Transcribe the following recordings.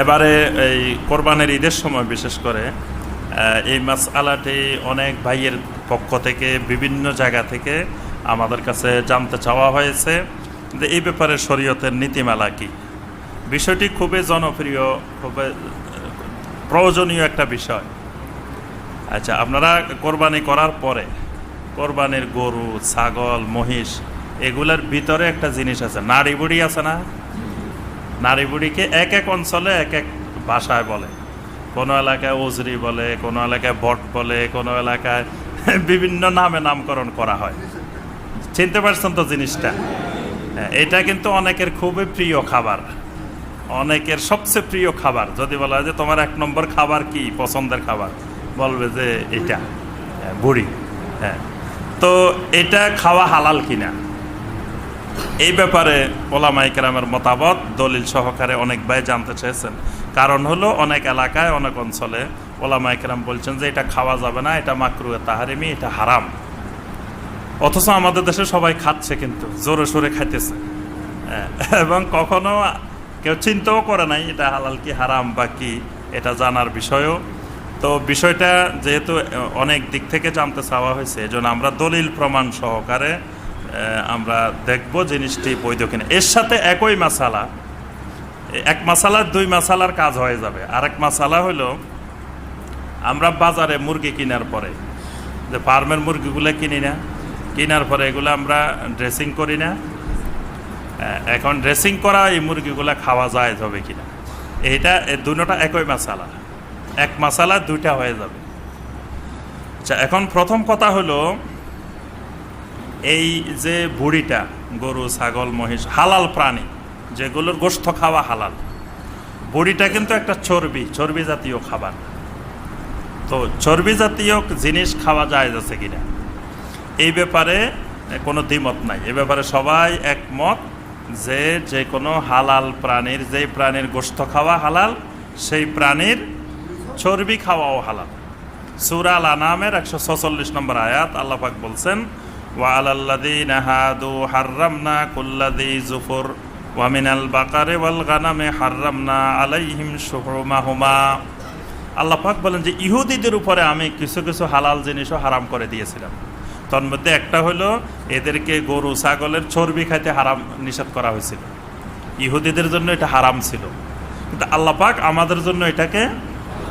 এবারে এই কোরবানের ঈদের সময় বিশেষ করে এই মাছ আলাটি অনেক ভাইয়ের পক্ষ থেকে বিভিন্ন জায়গা থেকে আমাদের কাছে জানতে চাওয়া হয়েছে যে এই ব্যাপারে শরীয়তের নীতিমালা কি। বিষয়টি খুবই জনপ্রিয়, খুবই, প্রয়োজনীয় একটা বিষয়। আচ্ছা আপনারা কোরবানি করার পরে কোরবানির গরু, ছাগল, মহিষ, এগুলোর ভিতরে একটা জিনিস আছে নাড়ি বুড়ি আছে না? নারী বুড়িকে এক এক অঞ্চলে এক এক ভাষায় বলে। কোনো এলাকায় ওজরি বলে কোনো এলাকায় বট বলে কোনো এলাকায় বিভিন্ন নামে নামকরণ করা হয়। চিনতে পারছেন তো জিনিসটা? হ্যাঁ, এটা কিন্তু অনেকের খুবই প্রিয় খাবার। অনেকের সবচেয়ে প্রিয় খাবার। যদি বলা হয় যে তোমার এক নম্বর খাবার কি? পছন্দের খাবার। বলবে যে এটা হ্যাঁ, বুড়ি। হ্যাঁ তো এটা খাওয়া হালাল কিনা? এই ব্যাপারে ওলামা ইকরামের মতামত দলিল সহকারে অনেক ভাই জানতে চেয়েছেন। কারণ হলো অনেক এলাকায় অনেক অঞ্চলে ওলামা ইকরাম বলছেন যে এটা খাওয়া যাবে না এটা মাকরুয়ে তাহারিমি এটা হারাম। অথচ আমাদের দেশে সবাই খাচ্ছে কিন্তু জোরে সোরে খাইতেছে। হ্যাঁ, এবং কখনো কেউ চিন্তাও করে নাই এটা হালাল কি হারাম বা কি এটা জানার বিষয়ও। তো বিষয়টা যেহেতু অনেক দিক থেকে জানতে চাওয়া হয়েছে এজন্য আমরা দলিল প্রমাণ সহকারে আমরা দেখব জিনিসটি বৈধ কিনা। এর সাথে একই মাসালা। এক মাসালার দুই মাসালার কাজ হয়ে যাবে। আর এক মাসালা হলো আমরা বাজারে মুরগি কেনার পরে, যে ফার্মের মুরগিগুলো কিনি না, কেনার পরে এগুলো আমরা ড্রেসিং করি না। এখন ড্রেসিং করা এই মুরগিগুলো খাওয়া যায় হবে কিনা। এইটা এ দুটোটা একই মাসালা। এক মাসালা, দুইটা হয়ে যাবে। আচ্ছা এখন প্রথম কথা হলো এই যে বুড়িটা, গরু, ছাগল, মহিষ, হালাল প্রাণী, যেগুলোর গোস্ত খাওয়া হালাল, বুড়িটা কিন্তু একটা চর্বি চর্বি জাতীয় খাবার। তো চর্বি জাতীয় জিনিস খাওয়া যায় যাচ্ছে কিনা? এই ব্যাপারে কোনো দ্বিমত নাই। এ ব্যাপারে সবাই একমত যে যে কোনো হালাল প্রাণীর যেই প্রাণীর গোস্ত খাওয়া হালাল, সেই প্রাণীর চর্বি খাওয়াও হালাল। সুরাল আনামের একশো ছচল্লিশ নম্বর আয়াত আল্লাপাক বলছেন ওয়ালাল্লাদিন হাদু হার্রামনা কুল্লাদি জুফুর ওয়ামিনাল বাকারে ওয়াল গানামে হার্রামনা আলাইহিম শুহরুমাহুমা আল্লাপাক বলেন যে, ইহুদিদের উপরে আমি কিছু কিছু হালাল জিনিসও হারাম করে দিয়েছিলাম। তার মধ্যে একটা হলো, এদেরকে গরু, ছাগলের চর্বি খাইতে হারাম নিষেধ করা হয়েছিল। ইহুদিদের জন্য এটা হারাম ছিল। কিন্তু আল্লাপাক আমাদের জন্য এটাকে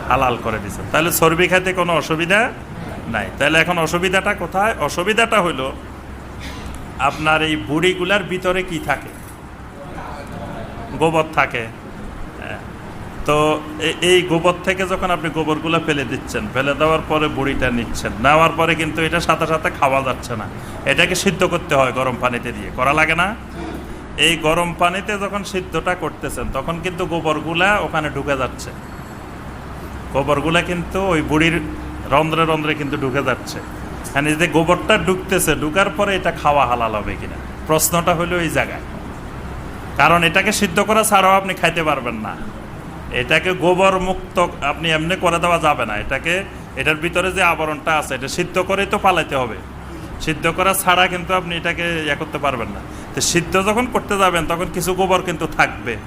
হালাল করে দিয়েছেন। তাহলে চর্বি খাইতে কোনো অসুবিধা নাই। তাহলে এখন অসুবিধাটা কোথায়? অসুবিধাটা হলো আপনার এই বুড়িগুলার ভিতরে কি থাকে? গোবর থাকে। হ্যাঁ। তো এই গোবর থেকে যখন আপনি গোবরগুলো ফেলে দিচ্ছেন, ফেলে দেওয়ার পরে বুড়িটা নিচ্ছেন, নেওয়ার পরে কিন্তু এটা সাথে সাথে খাওয়া যাচ্ছে না। এটাকে সিদ্ধ করতে হয় গরম পানিতে দিয়ে। করা লাগে না? এই গরম পানিতে যখন সিদ্ধটা করতেছেন, তখন কিন্তু গোবরগুলা ওখানে ঢুকে যাচ্ছে। গোবরগুলা কিন্তু ওই বুড়ির রন্ধ্রে রন্ধ্রে কিন্তু ঢুকে যাচ্ছে। মানে যে গোবরটা ঢুকতেছে, ঢুকার পরে এটা খাওয়া হালাল হবে কিনা? প্রশ্নটা হলো এই জায়গায়। কারণ এটাকে সিদ্ধ করা ছাড়াও আপনি খাইতে পারবেন না। এটাকে গোবর মুক্ত আপনি এমনি করে দেওয়া যাবে না। এটাকে, এটার ভিতরে যে আবরণটা আছে, এটা সিদ্ধ করেই তো পালাইতে হবে। সিদ্ধ করা ছাড়া কিন্তু আপনি এটাকে ইয়ে করতে পারবেন না। তো সিদ্ধ যখন করতে যাবেন, তখন কিছু গোবর কিন্তু থাকবে।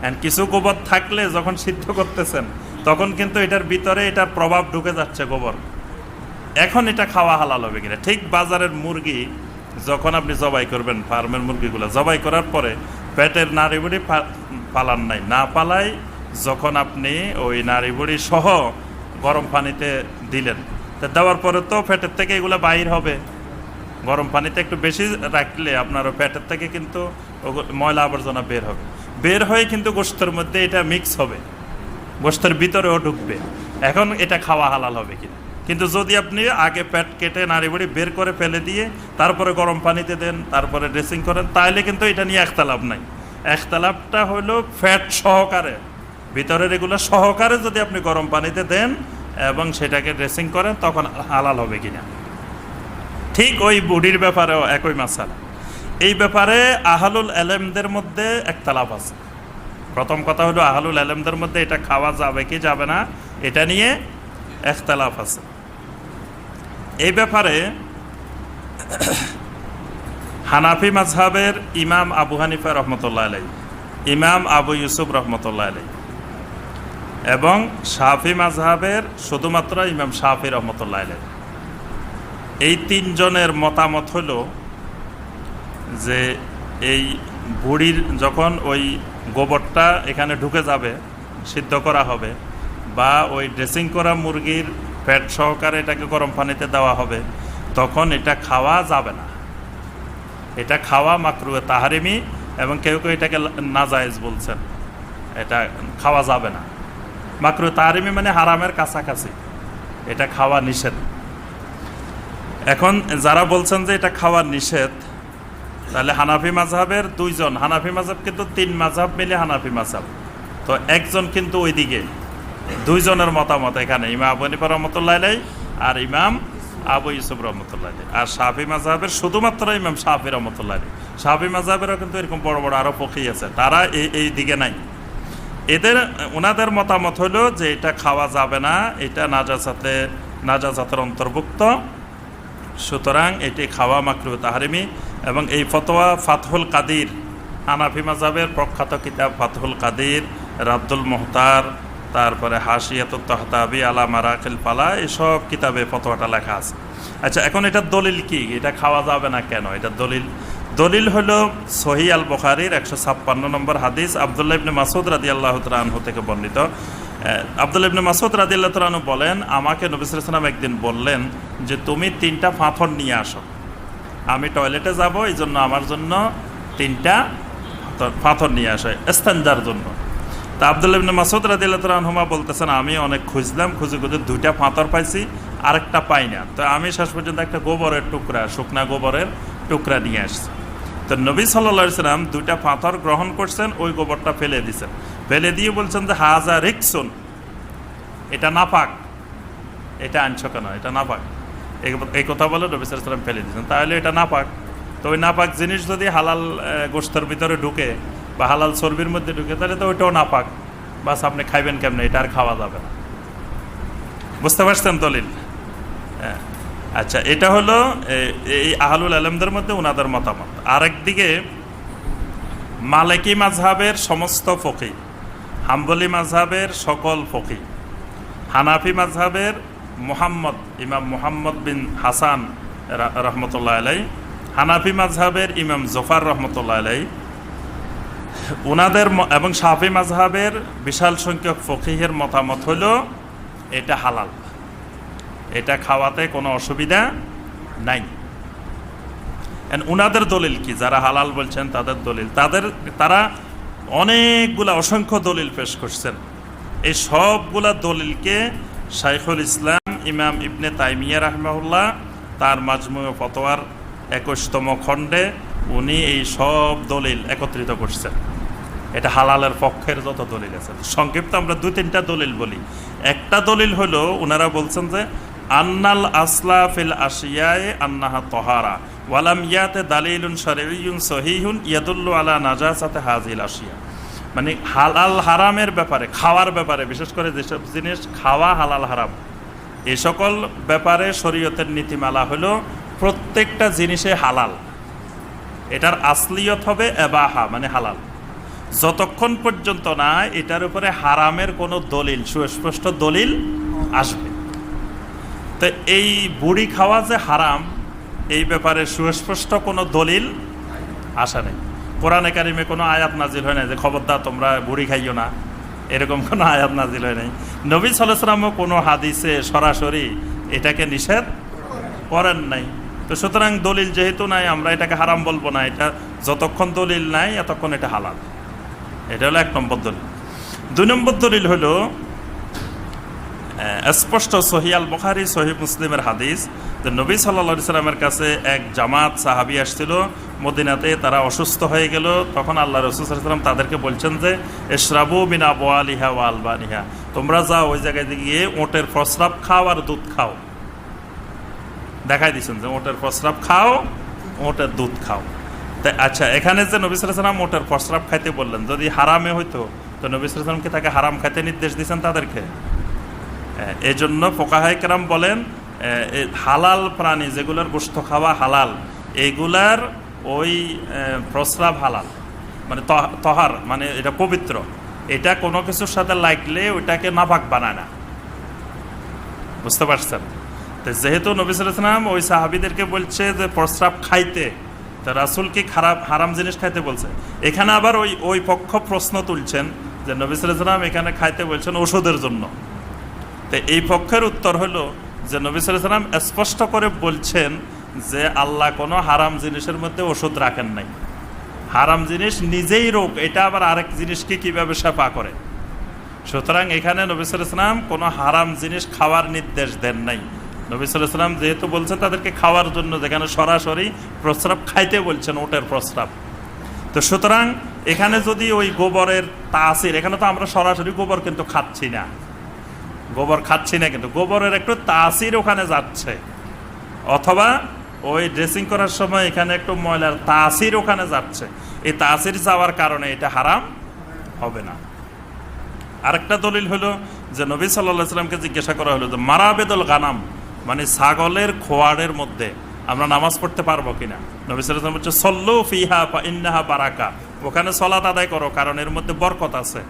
অ্যান্ড কিছু গোবর থাকলে যখন সিদ্ধ করতেছেন তখন কিন্তু এটার ভিতরে এটার প্রভাব ঢুকে যাচ্ছে গোবর। এখন এটা খাওয়া হালাল হবে কিনা? ঠিক বাজারের মুরগি যখন আপনি জবাই করবেন, ফার্মের মুরগিগুলো জবাই করার পরে পেটের নাড়ি বুড়ি পালান নাই। না পালাই, যখন আপনি ওই নাড়ি বুড়ি সহ গরম পানিতে দিলেন, তা দেওয়ার পরে তো পেটের থেকে এগুলো বাইর হবে। গরম পানিতে একটু বেশি রাখলে আপনার পেটের থেকে কিন্তু ময়লা আবর্জনা বের হবে। বের হয়ে কিন্তু গোস্তের মধ্যে এটা মিক্স হবে। গোস্তের ভিতরেও ঢুকবে। এখন এটা খাওয়া হালাল হবে কিনা? কিন্তু যদি আপনি আগে পেট কেটে নাড়ি বুড়ি বের করে ফেলে দিয়ে তারপরে গরম পানিতে দেন, তারপরে ড্রেসিং করেন তাহলে কিন্তু এটা নিয়ে একতালাপ নাই। একতালাপটা হলো ফ্যাট সহকারে। ভিতরের এগুলো সহকারে যদি আপনি গরম পানিতে দেন এবং সেটাকে ড্রেসিং করেন, তখন হালাল হবে কিনা? ঠিক ওই বুড়ির ব্যাপারেও একই মাসালা। এই ব্যাপারে আহালুল এলেমদের মধ্যে একতালাপ আছে। প্রথম কথা হলো আহালুল আলমদের মধ্যে এটা খাওয়া যাবে কি যাবে না, এটা নিয়ে একতলাফ আছে এই ব্যাপারে হানাফি মাঝহাবের ইমাম আবু হানিফা রহমতুল্লাহ আলাই ইমাম আবু ইউসুফ রহমতুল্লাহ আলাই এবং শাফি মাজহাবের শুধুমাত্র ইমাম শাফি রহমতুল্লাহ আলাইহ। এই তিনজনের মতামত হলো যে এই বুড়ির যখন ওই গোবরটা এখানে ঢুকে যাবে, সিদ্ধ করা হবে, বা ওই ড্রেসিং করা মুরগির ফ্যাট সহকারে এটাকে গরম পানিতে দেওয়া হবে, তখন এটা খাওয়া যাবে না। এটা খাওয়া মাকরুয়ে তাহারিমি এবং কেউ কেউ এটাকে নাজায়েজ বলছেন। এটা খাওয়া যাবে না। মাকরু তাহারিমি মানে হারামের কাছাকাছি। এটা খাওয়া নিষেধ। এখন যারা বলছেন যে এটা খাওয়া নিষেধ তাহলে হানাফি মাঝহাবের দুইজন, হানাফি মাঝহাব কিন্তু তিন মাঝহাব মিলে হানাফি মাঝহাব তো একজন কিন্তু ওইদিকে, দুইজনের মতামত এখানে, ইমাম আবু হানিফা রহমতুল্লাহ আর ইমাম আবু ইউসুফ রহমতুল্লাহ আর শাফি মাঝহাবের শুধুমাত্র ইমাম শাফি রহমতুল্লাহ শাফি মাঝহাবেরও কিন্তু এরকম বড় বড় আরও পক্ষী আছে, তারা এই এই দিকে নাই। এদের ওনাদের মতামত হলো যে এটা খাওয়া যাবে না, এটা নাজাসাতে, নাজাসাতের অন্তর্ভুক্ত। সুতরাং এটি খাওয়া মাকরু তাহারিমি। এবং এই ফতোয়া ফাতহুল কাদির, হানাফি মাজাবের প্রখ্যাত কিতাব ফাতহুল কাদির, রাব্দুল মোহতার, তারপরে হাসিয়াত তহতাবি আলা মারাকিল পালা এসব কিতাবে ফতোয়াটা লেখা আছে। আচ্ছা এখন এটা দলিল কি? এটা খাওয়া যাবে না কেন? এটা দলিল। দলিল হল সহি আল বখারির একশো ছাপ্পান্ন নম্বর হাদিস, আবদুল্লাহ ইবনে মাসুদ রাদি আল্লাহ তালহু থেকে বর্ণিত। আবদুল্লাহ ইবনে মাসুদ রাদি আল্লাহ তালহু বলেন, আমাকে নবিসাম একদিন বললেন যে, তুমি তিনটা পাথর নিয়ে আসো। আমি টয়লেটে যাব, এই জন্য আমার জন্য তিনটা পাথর- নিয়ে আসো স্থানজার জন্য। তা আবদুল্লাহ ইবনে মাসুদ রাদিল্লাহ তালহুমা বলতেছেন, আমি অনেক খুঁজলাম, খুঁজে খুঁজে দুইটা পাথর পাইছি, আরেকটা পাই না। তো আমি শেষ পর্যন্ত একটা গোবরের টুকরা, শুকনা গোবরের টুকরা নিয়ে আসছি। তো নবী সাল্লা সাল্লাম দুইটা পাথর গ্রহণ করছেন, ওই গোবরটা ফেলে দিছেন ফেলে দিয়ে বলছেন যে, হাজা রিক্সুন, এটা নাপাক, এটা আনছো কেন এটা নাপাক। এই- কথা বলে নবী সাল্লাম ফেলে দিয়েছেন। তাহলে এটা নাপাক। তো ওই নাপাক জিনিস যদি হালাল গোশতের ভিতরে ঢুকে বা হালাল চর্বির মধ্যে ঢুকে, তাহলে তো ওইটাও নাপাক। বাস আপনি খাইবেন কেমনে? এটা আর খাওয়া যাবে না। বুঝতে পারছেন দলিল? হ্যাঁ আচ্ছা এটা হলো এই আহলুল আলমদের মধ্যে ওনাদের মতামত। আরেকদিকে, মালিকি মাঝহাবের সমস্ত ফকি হাম্বলি মাঝহাবের সকল ফকি হানাফি মাঝহাবের মোহাম্মদ ইমাম মোহাম্মদ বিন হাসান রহমতুল্লাহ আলাই হানাফি মাঝহাবের ইমাম জফার রহমতুল্লাহ আলাই ওনাদের এবং শাফি মাঝহাবের বিশাল সংখ্যক ফকিহের মতামত হলো, এটা হালাল। এটা খাওয়াতে কোনো অসুবিধা নাই। উনাদের দলিল কি? যারা হালাল বলছেন, তাদের দলিল। তাদের, তারা অনেকগুলা অসংখ্য দলিল পেশ করছেন। এই সবগুলা দলিলকে শাইখুল ইসলাম ইমাম ইবনে তাইমিয়া রাহমাহুল্লাহ তার মাজমুয় ফতোয়ার একুশতম খণ্ডে উনি এই সব দলিল একত্রিত করছেন। এটা হালালের পক্ষের যত দলিল আছে। সংক্ষিপ্ত আমরা দুই তিনটা দলিল বলি। একটা দলিল হলো ওনারা বলছেন যে, আন্নাল আসলা ফিল আশিয়ায়ে আন্নাহা তহারা, ওয়ালাম ইয়াতে দালিলুন শরঈয়ুন সহিহুন ইয়াদুল্লু আলা নাজাসাতে হাজিল আশিয়া। মানে হালাল হারামের ব্যাপারে, খাওয়ার ব্যাপারে, বিশেষ করে যেসব জিনিস খাওয়া হালাল হারাম এই সকল ব্যাপারে শরীয়তের নীতিমালা হলো প্রত্যেকটা জিনিসে হালাল। এটার আসলিয়ত হবে এবাহা মানে হালাল। যতক্ষণ পর্যন্ত না এটার উপরে হারামের কোনো দলিল, সুস্পষ্ট দলিল আসবে। তো এই বুড়ি খাওয়া যে হারাম, এই ব্যাপারে সুস্পষ্ট কোনো দলিল আসা নেই। কোরআনে কারিমে কোনো আয়াত নাজিল হয় না যে খবরদার তোমরা বুড়ি খাইও না। এরকম কোনো আয়াত নাজিল হয় নাই। নবী সালাম কোনো হাদিসে সরাসরি এটাকে নিষেধ করেন নাই। তো সুতরাং দলিল যেহেতু নাই, আমরা এটাকে হারাম বলব না। এটা যতক্ষণ দলিল নাই, এতক্ষণ এটা হালাল। এটা হলো এক নম্বর দলিল। দুই নম্বর দলিল হলো স্পষ্ট সহিয়াল বখারি সহি মুসলিমের হাদিস যে নবী সাল্লা সাল্লামের কাছে এক জামাত সাহাবি আসছিল মদিনাতে, তারা অসুস্থ হয়ে গেল। তখন আল্লাহ রসুল সাল্লাম তাদেরকে বলছেন যে এশরাবু বিনা ও আলবানিহা। তোমরা যাও ওই জায়গায় গিয়ে ওটের প্রস্রাব খাও আর দুধ খাও। দেখাই দিচ্ছেন যে ওটের প্রস্রাব খাও, ওটের দুধ খাও। তাই আচ্ছা এখানে যে নবী সালাম ওটের প্রস্রাব খাইতে বললেন, যদি হারামে হইতো, তো নবী সালামকে তাকে হারাম খাইতে নির্দেশ দিয়েছেন তাদেরকে? এই জন্য ফোকাহাই বলেন হালাল প্রাণী, যেগুলোর গোস্ত খাওয়া হালাল এইগুলার ওই প্রস্রাব হালাল। মানে তহ- তহার মানে এটা পবিত্র। এটা কোনো কিছুর সাথে লাগলে ওইটাকে নাপাক বানায় না। বুঝতে পারছেন? তো যেহেতু নবী সালাম ওই সাহাবিদেরকে বলছে যে প্রস্রাব খাইতে, তো রাসুল কি খারাপ, হারাম জিনিস খাইতে বলছে? এখানে আবার ওই ওই পক্ষ প্রশ্ন তুলছেন যে নবী সালাম এখানে খাইতে বলছেন ওষুধের জন্য। তো এই পক্ষের উত্তর হলো যে নবী সালাম স্পষ্ট করে বলছেন যে আল্লাহ কোনো হারাম জিনিসের মধ্যে ওষুধ রাখেন নাই। হারাম জিনিস নিজেই রোগ, এটা আবার আরেক জিনিসকে কীভাবে সেপা করে? সুতরাং এখানে নবী সালাম কোনো হারাম জিনিস খাওয়ার নির্দেশ দেন নাই। নবী সালাম যেহেতু বলছেন তাদেরকে খাওয়ার জন্য, যেখানে সরাসরি প্রস্রাব খাইতে বলছেন, ওটের প্রস্রাব। তো সুতরাং এখানে যদি ওই গোবরের তাসির, এখানে তো আমরা সরাসরি গোবর কিন্তু খাচ্ছি না। গোবর খাচ্ছি না কিন্তু গোবরের একটু তাসির ওখানে যাচ্ছে। অথবা ওই ড্রেসিং করার সময় এখানে একটু ময়লার তাসির ওখানে যাচ্ছে। এই তাসির যাওয়ার কারণে এটা হারাম হবে না। আরেকটা দলিল হলো যে নবী সাল্লাহ সাল্লামকে জিজ্ঞাসা করা হলো যে, মারাবেদল গানাম মানে ছাগলের খোয়াড়ের মধ্যে আমরা নামাজ পড়তে পারব কিনা? নবী সাল্লাম বলছে, সল্লু ফিহা ইন্নাহা বারাকা ওখানে সলাত আদায় করো, কারণ এর মধ্যে বরকত আছে।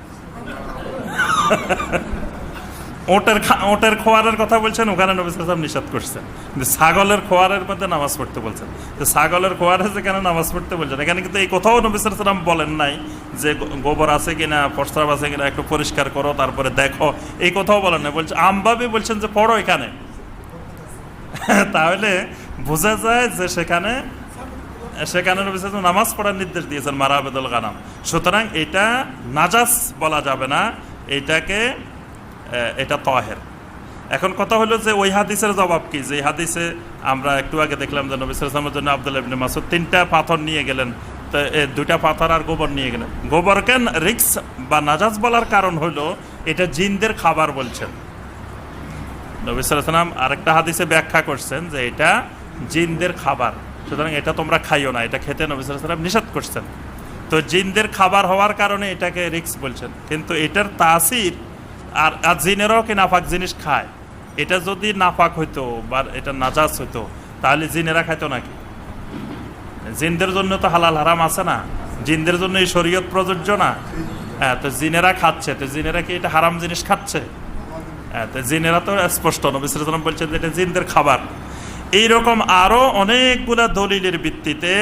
ওটের ওটের খোয়ারের কথা বলছেন, ওখানে নবী সাল্লাম নিষেধ করছেন। কিন্তু ছাগলের খোয়ারের মধ্যে নামাজ পড়তে বলছেন। তো ছাগলের খোয়ারে যেখানে নামাজ পড়তে বলছেন? এখানে কিন্তু এই কোথাও নবী সাল্লাম বলেন নাই যে গোবর আছে কিনা, প্রস্রাব আছে কিনা, একটু পরিষ্কার করো, তারপরে দেখো। এই কোথাও বলেন না বলছে আমভাবে বলছেন যে পড়ো এখানে। তাহলে বোঝা যায় যে সেখানে সেখানে নবী সাল্লাম নামাজ পড়ার নির্দেশ দিয়েছেন, মারাবেদুল গানাম। সুতরাং এটা নাজাস বলা যাবে না। এটাকে এটা তহের। এখন কথা হলো যে ওই হাদিসের জবাব কি? যে হাদিসে আমরা একটু আগে দেখলাম যে নবী সালামের জন্য আব্দুল ইবনে মাসুদ তিনটা পাথর নিয়ে গেলেন। তো দুইটা পাথর আর গোবর নিয়ে গেলেন। গোবরকে রিক্স বা নাজাজ বলার কারণ হলো এটা জিনদের খাবার বলছেন। নবী সালাম আরেকটা হাদিসে ব্যাখ্যা করছেন যে এটা জিনদের খাবার। সুতরাং এটা তোমরা খাইও না, এটা খেতে নবী সালাম নিষেধ করছেন। তো জিনদের খাবার হওয়ার কারণে এটাকে রিক্স বলছেন। কিন্তু এটার তাসির আর আর জিনেরাও কি নাফাক জিনিস খায়? এটা যদি নাফাক হইতো বা এটা নাজাস হইতো, তাহলে জিনেরা খাইতো নাকি? জিনদের জন্য তো হালাল হারাম আছে না? জিনদের জন্য এই শরীয়ত প্রযোজ্য না? হ্যাঁ তো জিনেরা খাচ্ছে, তো জিনেরা কি এটা হারাম জিনিস খাচ্ছে? হ্যাঁ তো জিনেরা তো স্পষ্ট, নবী সাল্লাল্লাহু বলছেন যে এটা জিনদের খাবার। এইরকম আরও অনেকগুলা দলিলের ভিত্তিতে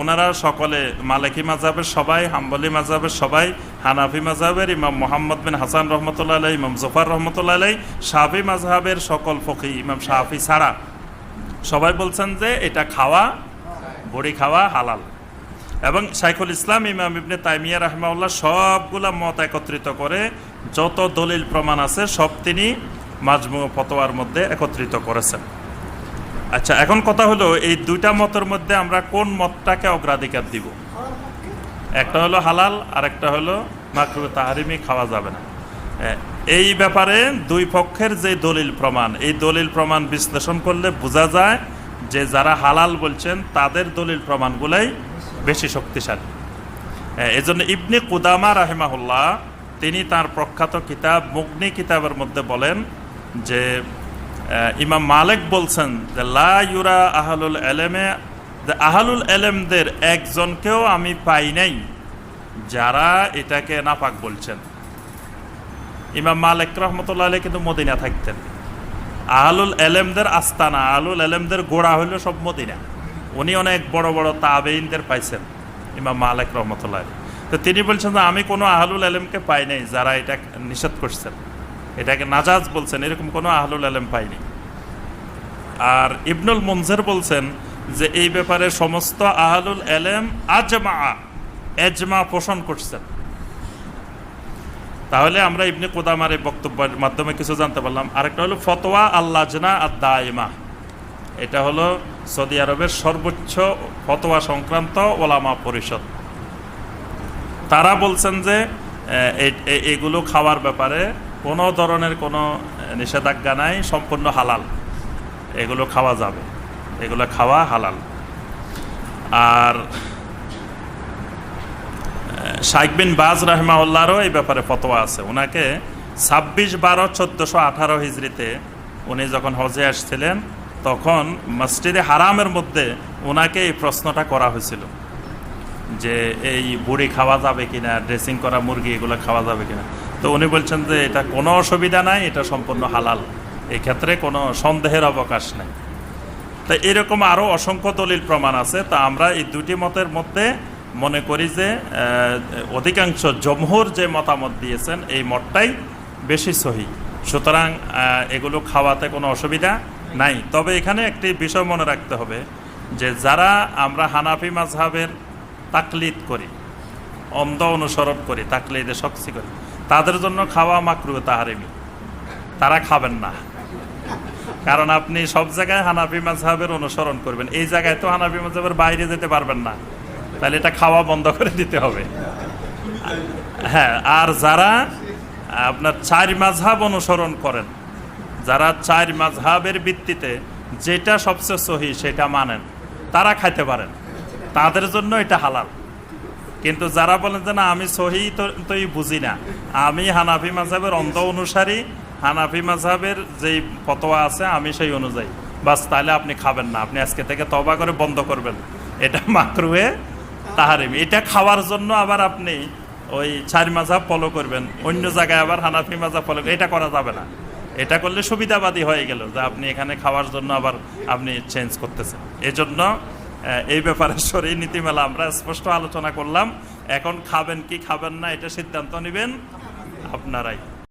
ওনারা সকলে মালিকি মাজাবের সবাই, হাম্বলি মাজাবের সবাই হানাফি মাজাবের ইমাম মোহাম্মদ বিন হাসান রহমতুল্লাহ আলাই ইমাম জফর রহমতুল্লাহ আলাই শাফি মাজহাবের সকল ফকি ইমাম শাফি ছাড়া। সবাই বলছেন যে এটা খাওয়া, বড়ি খাওয়া হালাল। এবং শাইখুল ইসলাম, ইমাম ইবনে তাইমিয়া রহমাউল্লাহ সবগুলা মত একত্রিত করে যত দলিল প্রমাণ আছে সব তিনি মাজমু ফতোয়ার মধ্যে একত্রিত করেছেন। আচ্ছা এখন কথা হলো এই দুইটা মতের মধ্যে আমরা কোন মতটাকে অগ্রাধিকার দিব? একটা হলো হালাল আর একটা হলো মাকরু তাহারিমি খাওয়া যাবে না। এই ব্যাপারে দুই পক্ষের যে দলিল প্রমাণ, এই দলিল প্রমাণ বিশ্লেষণ করলে বোঝা যায় যে যারা হালাল বলছেন, তাদের দলিল প্রমাণগুলাই বেশি শক্তিশালী। এজন্য ইবনে কুদামা রাহেমাহুল্লাহ, তিনি তার প্রখ্যাত কিতাব মুগ্নি কিতাবের মধ্যে বলেন যে ইমাম মালিক বলছেন যে, লা ইউরা আহলুল এলেমে আহলুল এলেমদের একজনকেও আমি পাই নাই। যারা এটাকে নাপাক বলছেন। ইমাম মালিক রহমতুল্লাহ আলী কিন্তু মদিনা থাকতেন। আহলুল এলেমদের আস্তানা, আহলুল এলেমদের গোড়া হইল সব মদিনা। উনি অনেক বড় বড় তাবেইনদের পাইছেন, ইমাম মালিক রহমতুল্লাহ আলী তো তিনি বলছেন যে, আমি কোনো আহলুল এলেমকে পাই নাই যারা এটা নিষেধ করছেন। এটাকে নাজাজ বলছেন, এরকম কোনো আহলুল আলেম পাইনি আর ইবনুল মুনজের বলছেন যে, এই ব্যাপারে সমস্ত আহলুল এলেম আজমা এজমা পোষণ করছেন। তাহলে আমরা ইবনে কোদামার এই বক্তব্যের মাধ্যমে কিছু জানতে পারলাম। আরেকটা হলো ফতোয়া আল্লাজনা আর দায়মা এটা হলো সৌদি আরবের সর্বোচ্চ ফতোয়া সংক্রান্ত ওলামা পরিষদ। তারা বলছেন যে এগুলো খাওয়ার ব্যাপারে কোনো ধরনের কোনো নিষেধাজ্ঞা নাই, সম্পূর্ণ হালাল। এগুলো খাওয়া যাবে। এগুলো খাওয়া হালাল। আর শাইক বিন বাজ রাহমাউল্লাহরও এই ব্যাপারে ফতোয়া আছে। ওনাকে ছাব্বিশ বারো চোদ্দোশো আঠারো হিজড়িতে উনি যখন হজে আসছিলেন, তখন মসজিদে হারামের মধ্যে ওনাকে এই প্রশ্নটা করা হয়েছিল যে, এই বুড়ি খাওয়া যাবে কিনা? ড্রেসিং করা মুরগি, এগুলো খাওয়া যাবে কিনা? তো উনি বলছেন যে, এটা কোনো অসুবিধা নাই, এটা সম্পূর্ণ হালাল। এই ক্ষেত্রে কোনো সন্দেহের অবকাশ নেই। তো এরকম আরও অসংখ্য দলিল প্রমাণ আছে। তা আমরা এই দুটি মতের মধ্যে মনে করি যে অধিকাংশ জমহুর যে মতামত দিয়েছেন, এই মতটাই বেশি সহি। সুতরাং এগুলো খাওয়াতে কোনো অসুবিধা নাই। তবে এখানে একটি বিষয় মনে রাখতে হবে যে, যারা আমরা হানাফি মাঝহাবের তাকলিদ করি, অন্ধ অনুসরণ করি, তাকলিদে শক্তি করি, তাদের জন্য খাওয়া মাকরু তাহারিমি। তারা খাবেন না। কারণ আপনি সব জায়গায় হানাফি মাঝহাবের অনুসরণ করবেন। এই জায়গায় তো হানাফি মাঝহাবের বাইরে যেতে পারবেন না। তাহলে এটা খাওয়া বন্ধ করে দিতে হবে। হ্যাঁ আর যারা, আপনার চার মাঝহাব অনুসরণ করেন, যারা চার মাঝহাবের ভিত্তিতে যেটা সবচেয়ে সহি সেটা মানেন, তারা খাইতে পারেন। তাদের জন্য এটা হালাল। কিন্তু যারা বলেন যে না, আমি সহি তোই বুঝি না, আমি হানাফি মাঝহাবের অন্ধ অনুসারী, হানাফি মাঝহাবের যেই ফতোয়া আছে, আমি সেই অনুযায়ী। বাস, তাহলে আপনি খাবেন না, আপনি আজকে থেকে তবা করে বন্ধ করবেন। এটা মাকরুয়ে তাহারিম। এটা খাওয়ার জন্য আবার আপনি ওই চার মাঝহাব ফলো করবেন। অন্য জায়গায় আবার হানাফি মাঝহাব ফলো এটা করা যাবে না। এটা করলে সুবিধাবাদী হয়ে গেল যে আপনি এখানে খাওয়ার জন্য আবার আপনি চেঞ্জ করতেছেন। এজন্য এই ব্যাপারে সরি, নীতিমেলা আমরা স্পষ্ট আলোচনা করলাম। এখন খাবেন কি খাবেন না, এটা সিদ্ধান্ত নেবেন আপনারাই।